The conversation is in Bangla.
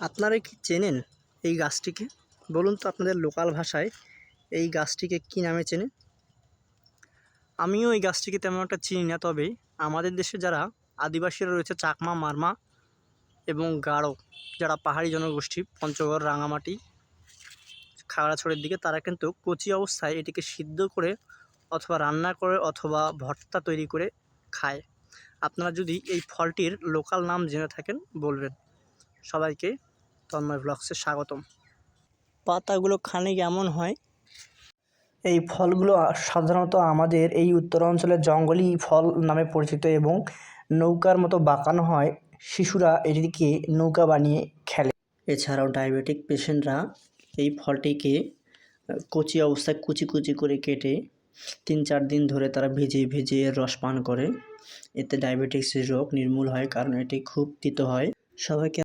আপনারা কি চেনেন এই গাছটিকে? বলুন তো আপনাদের লোকাল ভাষায় এই গাছটিকে কী নামে চেনে আমিও এই গাছটিকে তেমন একটা চিনি না, তবে আমাদের দেশে যারা আদিবাসীরা রয়েছে, চাকমা, মারমা এবং গারো, যারা পাহাড়ি জনগোষ্ঠী, পঞ্চগড়, রাঙামাটি, খাগড়াছড়ির দিকে, তারা কিন্তু কচি অবস্থায় এটিকে সিদ্ধ করে অথবা রান্না করে অথবা ভর্তা তৈরি করে খায়। আপনারা যদি এই ফলটির লোকাল নাম জেনে থাকেন, বলবেন। সবাইকে তন্ময় ব্লগসে স্বাগতম। পাতাগুলো খানিক এমন হয়? এই ফলগুলো সাধারণত আমাদের এই উত্তর অঞ্চলের জঙ্গলি ফল নামে পরিচিত এবং নৌকার মতো বাঁকানো হয়। শিশুরা এটিকে নৌকা বানিয়ে খেলে। এছাড়াও ডায়াবেটিক পেশেন্টরা এই ফলটিকে কচি অবস্থায় কুচি কুচি করে কেটে তিন চার দিন ধরে তারা ভিজিয়ে ভিজিয়ে রস পান করে। এতে ডায়াবেটিক্সের রোগ নির্মূল হয় কারণ এটি খুব তিতো হয়। সবাইকে